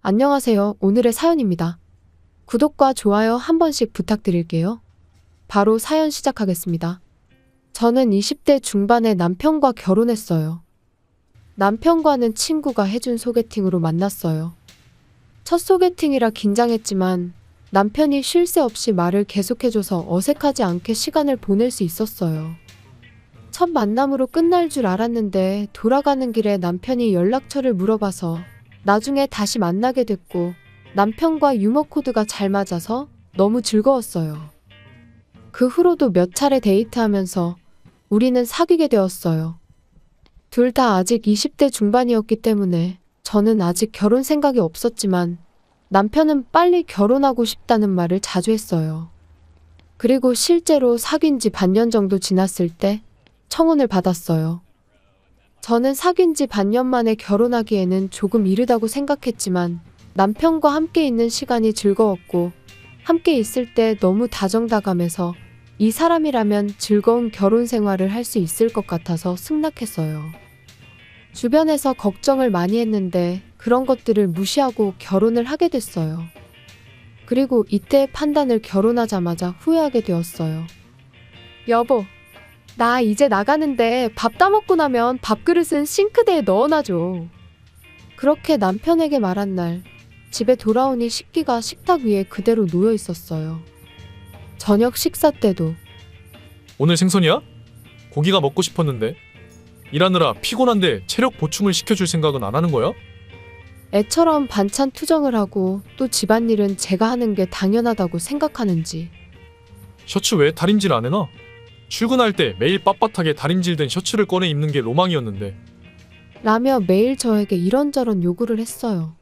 안녕하세요. 오늘의 사연입니다. 구독과 좋아요 한 번씩 부탁드릴게요. 바로 사연 시작하겠습니다. 저는 20대 중반에 남편과 결혼했어요. 남편과는 친구가 해준 소개팅으로 만났어요. 첫 소개팅이라 긴장했지만 남편이 쉴 새 없이 말을 계속해줘서 어색하지 않게 시간을 보낼 수 있었어요. 첫 만남으로 끝날 줄 알았는데 돌아가는 길에 남편이 연락처를 물어봐서 나중에 다시 만나게 됐고 남편과 유머 코드가 잘 맞아서 너무 즐거웠어요. 그 후로도 몇 차례 데이트하면서 우리는 사귀게 되었어요. 둘 다 아직 20대 중반이었기 때문에 저는 아직 결혼 생각이 없었지만 남편은 빨리 결혼하고 싶다는 말을 자주 했어요. 그리고 실제로 사귄 지 반년 정도 지났을 때 청혼을 받았어요. 저는 사귄 지 반년 만에 결혼하기에는 조금 이르다고 생각했지만 남편과 함께 있는 시간이 즐거웠고 함께 있을 때 너무 다정다감해서 이 사람이라면 즐거운 결혼 생활을 할 수 있을 것 같아서 승낙했어요. 주변에서 걱정을 많이 했는데 그런 것들을 무시하고 결혼을 하게 됐어요. 그리고 이때의 판단을 결혼하자마자 후회하게 되었어요. 여보, 나 이제 나가는데 밥 따먹고 나면 밥그릇은 싱크대에 넣어놔줘. 그렇게 남편에게 말한 날, 집에 돌아오니 식기가 식탁 위에 그대로 놓여 있었어요. 저녁 식사 때도 오늘 생선이야? 고기가 먹고 싶었는데 일하느라 피곤한데 체력 보충을 시켜줄 생각은 안 하는 거야? 애처럼 반찬 투정을 하고 또 집안일은 제가 하는 게 당연하다고 생각하는지 셔츠 왜 다림질 안 해놔? 출근할 때 매일 빳빳하게 다림질된 셔츠를 꺼내 입는 게 로망이었는데 라며 매일 저에게 이런저런 요구를 했어요.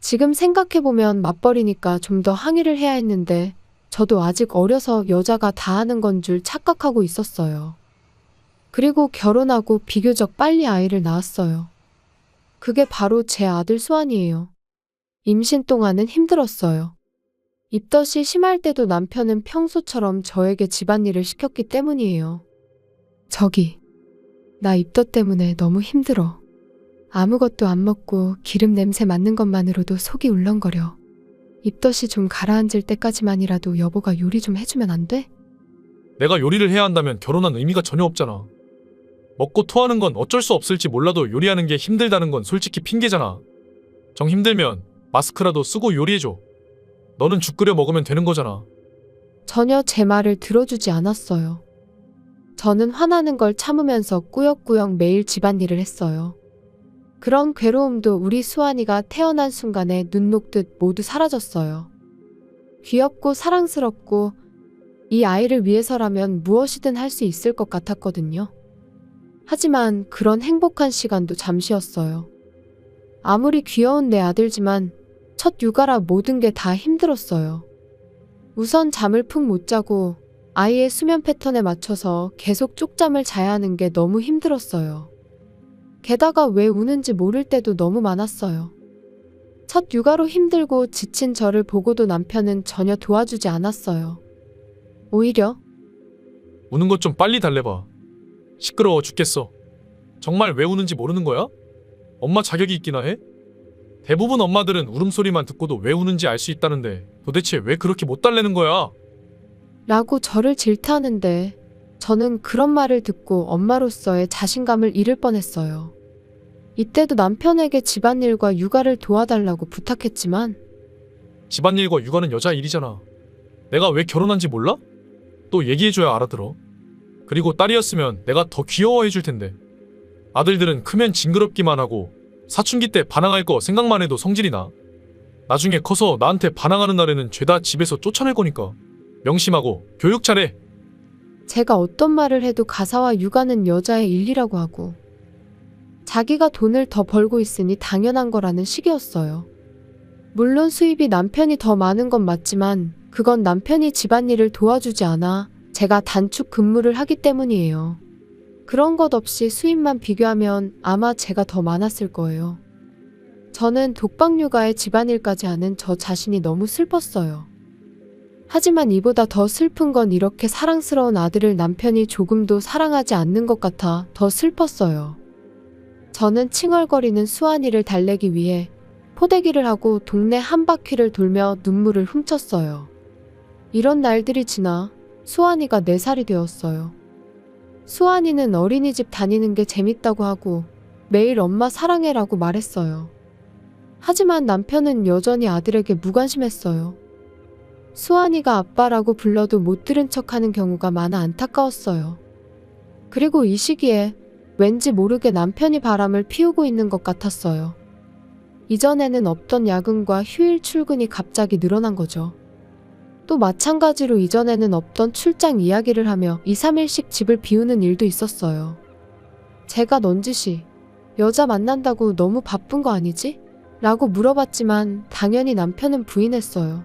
지금 생각해보면 맞벌이니까 좀 더 항의를 해야 했는데 저도 아직 어려서 여자가 다 하는 건 줄 착각하고 있었어요. 그리고 결혼하고 비교적 빨리 아이를 낳았어요. 그게 바로 제 아들 수환이에요. 임신 동안은 힘들었어요. 입덧이 심할 때도 남편은 평소처럼 저에게 집안일을 시켰기 때문이에요. 저기, 나 입덧 때문에 너무 힘들어. 아무것도 안 먹고 기름 냄새 맡는 것만으로도 속이 울렁거려. 입덧이 좀 가라앉을 때까지만이라도 여보가 요리 좀 해주면 안 돼? 내가 요리를 해야 한다면 결혼한 의미가 전혀 없잖아. 먹고 토하는 건 어쩔 수 없을지 몰라도 요리하는 게 힘들다는 건 솔직히 핑계잖아. 정 힘들면 마스크라도 쓰고 요리해줘. 너는 죽 끓여 먹으면 되는 거잖아. 전혀 제 말을 들어주지 않았어요. 저는 화나는 걸 참으면서 꾸역꾸역 매일 집안일을 했어요. 그런 괴로움도 우리 수환이가 태어난 순간에 눈 녹듯 모두 사라졌어요. 귀엽고 사랑스럽고 이 아이를 위해서라면 무엇이든 할 수 있을 것 같았거든요. 하지만 그런 행복한 시간도 잠시였어요. 아무리 귀여운 내 아들지만 첫 육아라 모든 게 다 힘들었어요. 우선 잠을 푹 못 자고 아이의 수면 패턴에 맞춰서 계속 쪽잠을 자야 하는 게 너무 힘들었어요. 게다가 왜 우는지 모를 때도 너무 많았어요. 첫 육아로 힘들고 지친 저를 보고도 남편은 전혀 도와주지 않았어요. 오히려 우는 것 좀 빨리 달래봐. 시끄러워 죽겠어. 정말 왜 우는지 모르는 거야? 엄마 자격이 있기나 해? 대부분 엄마들은 울음소리만 듣고도 왜 우는지 알 수 있다는데 도대체 왜 그렇게 못 달래는 거야? 라고 저를 질타하는데 저는 그런 말을 듣고 엄마로서의 자신감을 잃을 뻔했어요. 이때도 남편에게 집안일과 육아를 도와달라고 부탁했지만 집안일과 육아는 여자 일이잖아. 내가 왜 결혼한지 몰라? 또 얘기해줘야 알아들어. 그리고 딸이었으면 내가 더 귀여워해줄 텐데. 아들들은 크면 징그럽기만 하고 사춘기 때 반항할 거 생각만 해도 성질이 나. 나중에 커서 나한테 반항하는 날에는 죄다 집에서 쫓아낼 거니까. 명심하고 교육 잘해. 제가 어떤 말을 해도 가사와 육아는 여자의 일이라고 하고 자기가 돈을 더 벌고 있으니 당연한 거라는 식이었어요. 물론 수입이 남편이 더 많은 건 맞지만 그건 남편이 집안일을 도와주지 않아 제가 단축 근무를 하기 때문이에요. 그런 것 없이 수입만 비교하면 아마 제가 더 많았을 거예요. 저는 독박 육아에 집안일까지 하는 저 자신이 너무 슬펐어요. 하지만 이보다 더 슬픈 건 이렇게 사랑스러운 아들을 남편이 조금도 사랑하지 않는 것 같아 더 슬펐어요. 저는 칭얼거리는 수환이를 달래기 위해 포대기를 하고 동네 한 바퀴를 돌며 눈물을 훔쳤어요. 이런 날들이 지나 수환이가 4살이 되었어요. 수환이는 어린이집 다니는 게 재밌다고 하고 매일 엄마 사랑해라고 말했어요. 하지만 남편은 여전히 아들에게 무관심했어요. 수환이가 아빠라고 불러도 못 들은 척 하는 경우가 많아 안타까웠어요. 그리고 이 시기에 왠지 모르게 남편이 바람을 피우고 있는 것 같았어요. 이전에는 없던 야근과 휴일 출근이 갑자기 늘어난 거죠. 또 마찬가지로 이전에는 없던 출장 이야기를 하며 2, 3일씩 집을 비우는 일도 있었어요. 제가 넌지시 여자 만난다고 너무 바쁜 거 아니지? 라고 물어봤지만 당연히 남편은 부인했어요.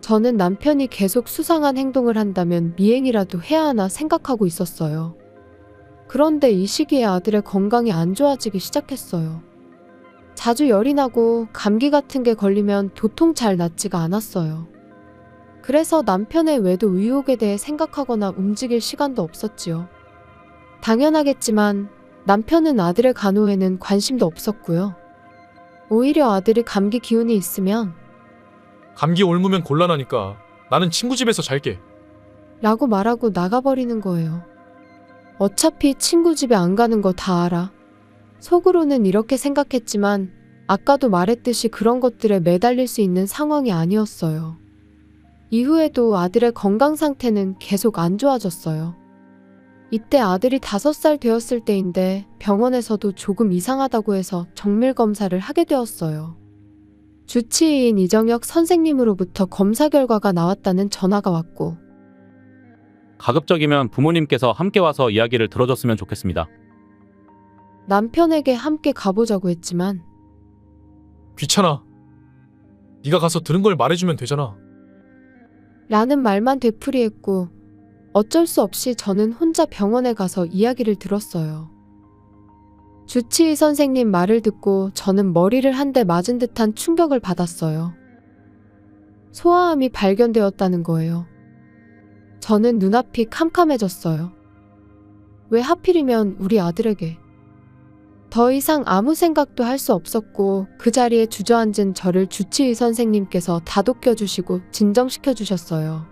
저는 남편이 계속 수상한 행동을 한다면 미행이라도 해야 하나 생각하고 있었어요. 그런데 이 시기에 아들의 건강이 안 좋아지기 시작했어요. 자주 열이 나고 감기 같은 게 걸리면 도통 잘 낫지가 않았어요. 그래서 남편의 외도 의혹에 대해 생각하거나 움직일 시간도 없었지요. 당연하겠지만 남편은 아들의 간호에는 관심도 없었고요. 오히려 아들이 감기 기운이 있으면 감기 옮으면 곤란하니까 나는 친구 집에서 잘게. 라고 말하고 나가버리는 거예요. 어차피 친구 집에 안 가는 거 다 알아. 속으로는 이렇게 생각했지만 아까도 말했듯이 그런 것들에 매달릴 수 있는 상황이 아니었어요. 이후에도 아들의 건강 상태는 계속 안 좋아졌어요. 이때 아들이 다섯 살 되었을 때인데 병원에서도 조금 이상하다고 해서 정밀 검사를 하게 되었어요. 주치의인 이정혁 선생님으로부터 검사 결과가 나왔다는 전화가 왔고 가급적이면 부모님께서 함께 와서 이야기를 들어줬으면 좋겠습니다. 남편에게 함께 가보자고 했지만 귀찮아. 네가 가서 들은 걸 말해주면 되잖아. 라는 말만 되풀이했고 어쩔 수 없이 저는 혼자 병원에 가서 이야기를 들었어요. 주치의 선생님 말을 듣고 저는 머리를 한 대 맞은 듯한 충격을 받았어요. 소아암이 발견되었다는 거예요. 저는 눈앞이 캄캄해졌어요. 왜 하필이면 우리 아들에게? 더 이상 아무 생각도 할 수 없었고 그 자리에 주저앉은 저를 주치의 선생님께서 다독여 주시고 진정시켜 주셨어요.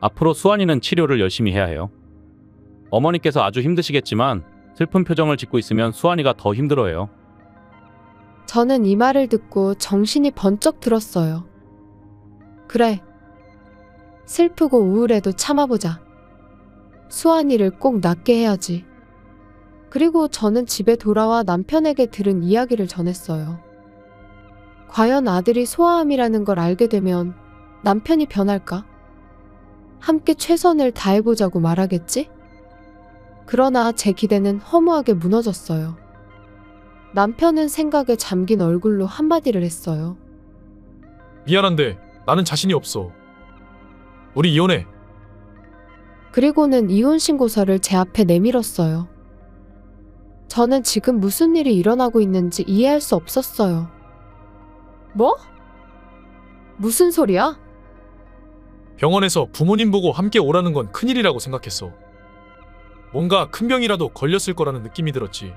앞으로 수환이는 치료를 열심히 해야 해요. 어머니께서 아주 힘드시겠지만 슬픈 표정을 짓고 있으면 수환이가 더 힘들어해요. 저는 이 말을 듣고 정신이 번쩍 들었어요. 그래. 슬프고 우울해도 참아보자. 수환이를 꼭 낫게 해야지. 그리고 저는 집에 돌아와 남편에게 들은 이야기를 전했어요. 과연 아들이 소아암이라는 걸 알게 되면 남편이 변할까? 함께 최선을 다해보자고 말하겠지? 그러나 제 기대는 허무하게 무너졌어요. 남편은 생각에 잠긴 얼굴로 한마디를 했어요. 미안한데 나는 자신이 없어. 우리 이혼해. 그리고는 이혼 신고서를 제 앞에 내밀었어요. 저는 지금 무슨 일이 일어나고 있는지 이해할 수 없었어요. 뭐? 무슨 소리야? 병원에서 부모님 보고 함께 오라는 건 큰일이라고 생각했어. 뭔가 큰 병이라도 걸렸을 거라는 느낌이 들었지.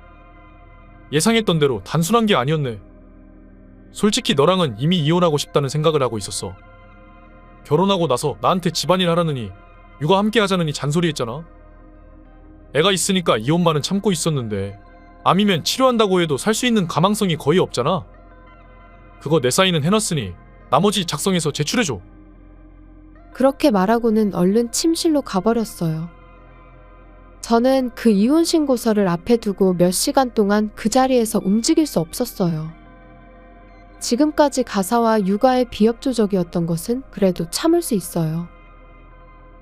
예상했던 대로 단순한 게 아니었네. 솔직히 너랑은 이미 이혼하고 싶다는 생각을 하고 있었어. 결혼하고 나서 나한테 집안일 하라느니 육아 함께 하자느니 잔소리했잖아. 애가 있으니까 이혼만은 참고 있었는데 암이면 치료한다고 해도 살 수 있는 가망성이 거의 없잖아. 그거 내 사인은 해놨으니 나머지 작성해서 제출해줘. 그렇게 말하고는 얼른 침실로 가버렸어요. 저는 그 이혼 신고서를 앞에 두고 몇 시간 동안 그 자리에서 움직일 수 없었어요. 지금까지 가사와 육아의 비협조적이었던 것은 그래도 참을 수 있어요.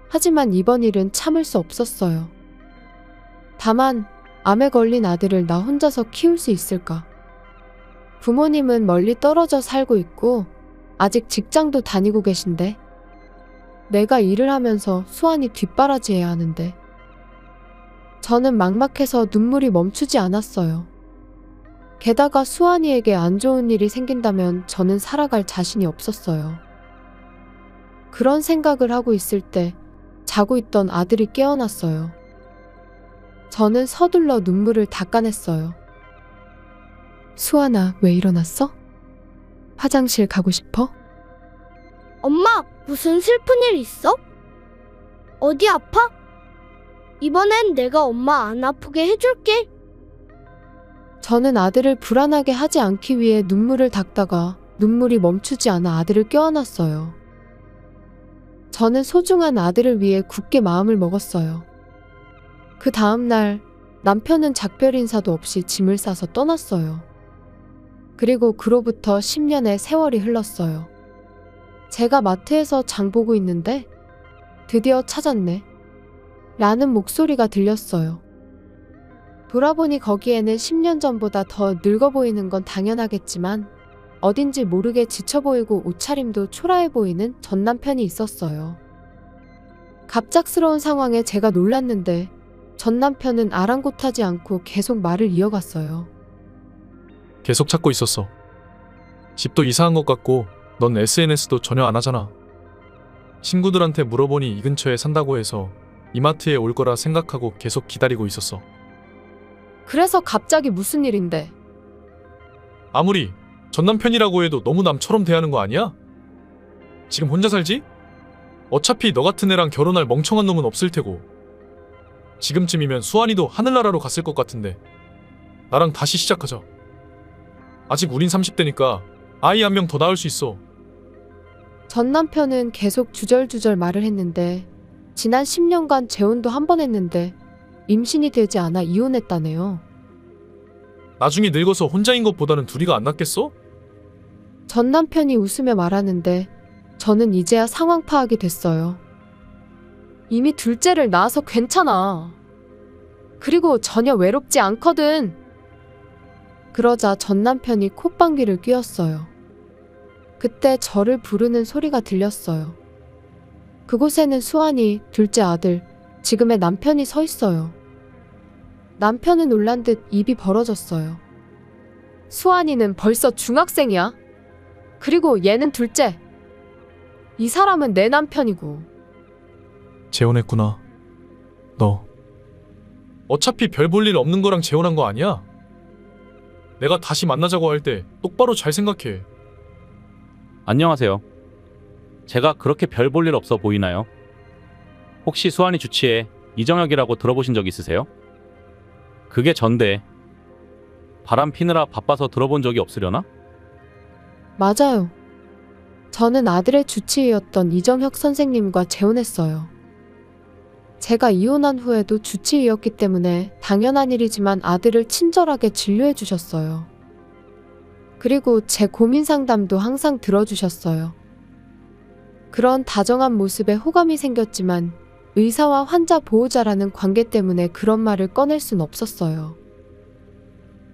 하지만 이번 일은 참을 수 없었어요. 다만, 암에 걸린 아들을 나 혼자서 키울 수 있을까? 부모님은 멀리 떨어져 살고 있고, 아직 직장도 다니고 계신데, 내가 일을 하면서 수환이 뒷바라지해야 하는데. 저는 막막해서 눈물이 멈추지 않았어요. 게다가 수환이에게 안 좋은 일이 생긴다면 저는 살아갈 자신이 없었어요. 그런 생각을 하고 있을 때 자고 있던 아들이 깨어났어요. 저는 서둘러 눈물을 닦아냈어요. 수아나, 왜 일어났어? 화장실 가고 싶어? 엄마, 무슨 슬픈 일 있어? 어디 아파? 이번엔 내가 엄마 안 아프게 해줄게. 저는 아들을 불안하게 하지 않기 위해 눈물을 닦다가 눈물이 멈추지 않아 아들을 껴안았어요. 저는 소중한 아들을 위해 굳게 마음을 먹었어요. 그 다음날 남편은 작별 인사도 없이 짐을 싸서 떠났어요. 그리고 그로부터 10년의 세월이 흘렀어요. 제가 마트에서 장 보고 있는데 드디어 찾았네. 라는 목소리가 들렸어요. 돌아보니 거기에는 10년 전보다 더 늙어 보이는 건 당연하겠지만 어딘지 모르게 지쳐 보이고 옷차림도 초라해 보이는 전 남편이 있었어요. 갑작스러운 상황에 제가 놀랐는데 전 남편은 아랑곳하지 않고 계속 말을 이어갔어요. 계속 찾고 있었어. 집도 이사한 것 같고 넌 SNS도 전혀 안 하잖아. 친구들한테 물어보니 이 근처에 산다고 해서 이마트에 올 거라 생각하고 계속 기다리고 있었어. 그래서 갑자기 무슨 일인데? 아무리 전 남편이라고 해도 너무 남처럼 대하는 거 아니야? 지금 혼자 살지? 어차피 너 같은 애랑 결혼할 멍청한 놈은 없을 테고. 지금쯤이면 수환이도 하늘나라로 갔을 것 같은데. 나랑 다시 시작하자. 아직 우린 30대니까 아이 한 명 더 낳을 수 있어. 전 남편은 계속 주절주절 말을 했는데 지난 10년간 재혼도 한 번 했는데 임신이 되지 않아 이혼했다네요. 나중에 늙어서 혼자인 것보다는 둘이가 안 낫겠어? 전 남편이 웃으며 말하는데 저는 이제야 상황 파악이 됐어요. 이미 둘째를 낳아서 괜찮아. 그리고 전혀 외롭지 않거든. 그러자 전 남편이 콧방귀를 뀌었어요. 그때 저를 부르는 소리가 들렸어요. 그곳에는 수환이 둘째 아들, 지금의 남편이 서 있어요. 남편은 놀란 듯 입이 벌어졌어요. 수환이는 벌써 중학생이야. 그리고 얘는 둘째. 이 사람은 내 남편이고. 재혼했구나. 너. 어차피 별 볼 일 없는 거랑 재혼한 거 아니야? 내가 다시 만나자고 할 때 똑바로 잘 생각해. 안녕하세요. 제가 그렇게 별 볼 일 없어 보이나요? 혹시 수환이 주치의 이정혁이라고 들어보신 적 있으세요? 그게 전데 바람 피느라 바빠서 들어본 적이 없으려나? 맞아요. 저는 아들의 주치의였던 이정혁 선생님과 재혼했어요. 제가 이혼한 후에도 주치의였기 때문에 당연한 일이지만 아들을 친절하게 진료해 주셨어요. 그리고 제 고민 상담도 항상 들어주셨어요. 그런 다정한 모습에 호감이 생겼지만 의사와 환자 보호자라는 관계 때문에 그런 말을 꺼낼 순 없었어요.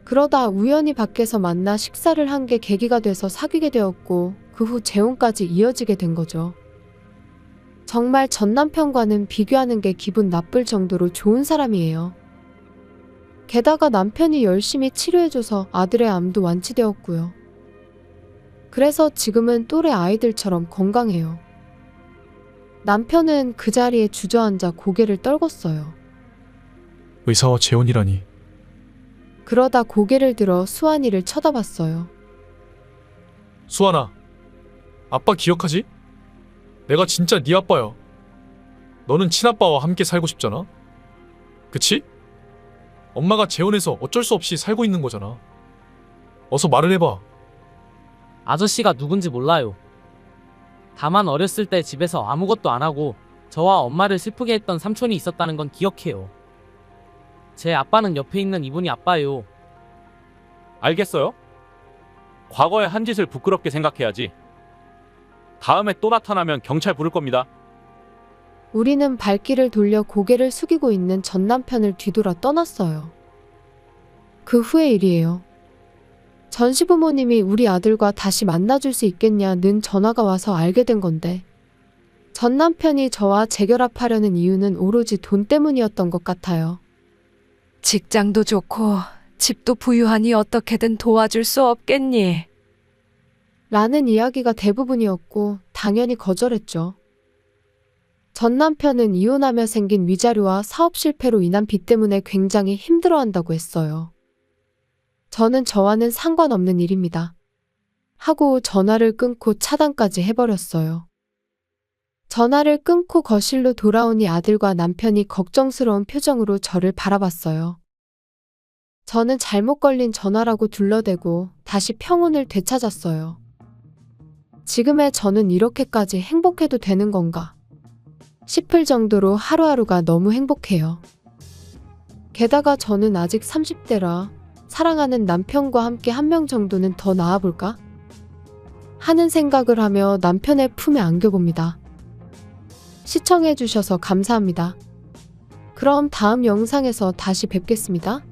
그러다 우연히 밖에서 만나 식사를 한 게 계기가 돼서 사귀게 되었고 그 후 재혼까지 이어지게 된 거죠. 정말 전 남편과는 비교하는 게 기분 나쁠 정도로 좋은 사람이에요. 게다가 남편이 열심히 치료해줘서 아들의 암도 완치되었고요. 그래서 지금은 또래 아이들처럼 건강해요. 남편은 그 자리에 주저앉아 고개를 떨궜어요. 의사와 재혼이라니. 그러다 고개를 들어 수환이를 쳐다봤어요. 수아나. 아빠 기억하지? 내가 진짜 네 아빠야. 너는 친아빠와 함께 살고 싶잖아. 그치? 엄마가 재혼해서 어쩔 수 없이 살고 있는 거잖아. 어서 말을 해봐. 아저씨가 누군지 몰라요. 다만 어렸을 때 집에서 아무것도 안 하고 저와 엄마를 슬프게 했던 삼촌이 있었다는 건 기억해요. 제 아빠는 옆에 있는 이분이 아빠예요. 알겠어요? 과거의 한 짓을 부끄럽게 생각해야지. 다음에 또 나타나면 경찰 부를 겁니다. 우리는 발길을 돌려 고개를 숙이고 있는 전 남편을 뒤돌아 떠났어요. 그 후의 일이에요. 전 시부모님이 우리 아들과 다시 만나줄 수 있겠냐는 전화가 와서 알게 된 건데, 전 남편이 저와 재결합하려는 이유는 오로지 돈 때문이었던 것 같아요. 직장도 좋고 집도 부유하니 어떻게든 도와줄 수 없겠니? 라는 이야기가 대부분이었고, 당연히 거절했죠. 전 남편은 이혼하며 생긴 위자료와 사업 실패로 인한 빚 때문에 굉장히 힘들어한다고 했어요. 저는 저와는 상관없는 일입니다. 하고 전화를 끊고 차단까지 해버렸어요. 전화를 끊고 거실로 돌아오니 아들과 남편이 걱정스러운 표정으로 저를 바라봤어요. 저는 잘못 걸린 전화라고 둘러대고 다시 평온을 되찾았어요. 지금의 저는 이렇게까지 행복해도 되는 건가? 싶을 정도로 하루하루가 너무 행복해요. 게다가 저는 아직 30대라 사랑하는 남편과 함께 한 명 정도는 더 나아볼까? 하는 생각을 하며 남편의 품에 안겨봅니다. 시청해주셔서 감사합니다. 그럼 다음 영상에서 다시 뵙겠습니다.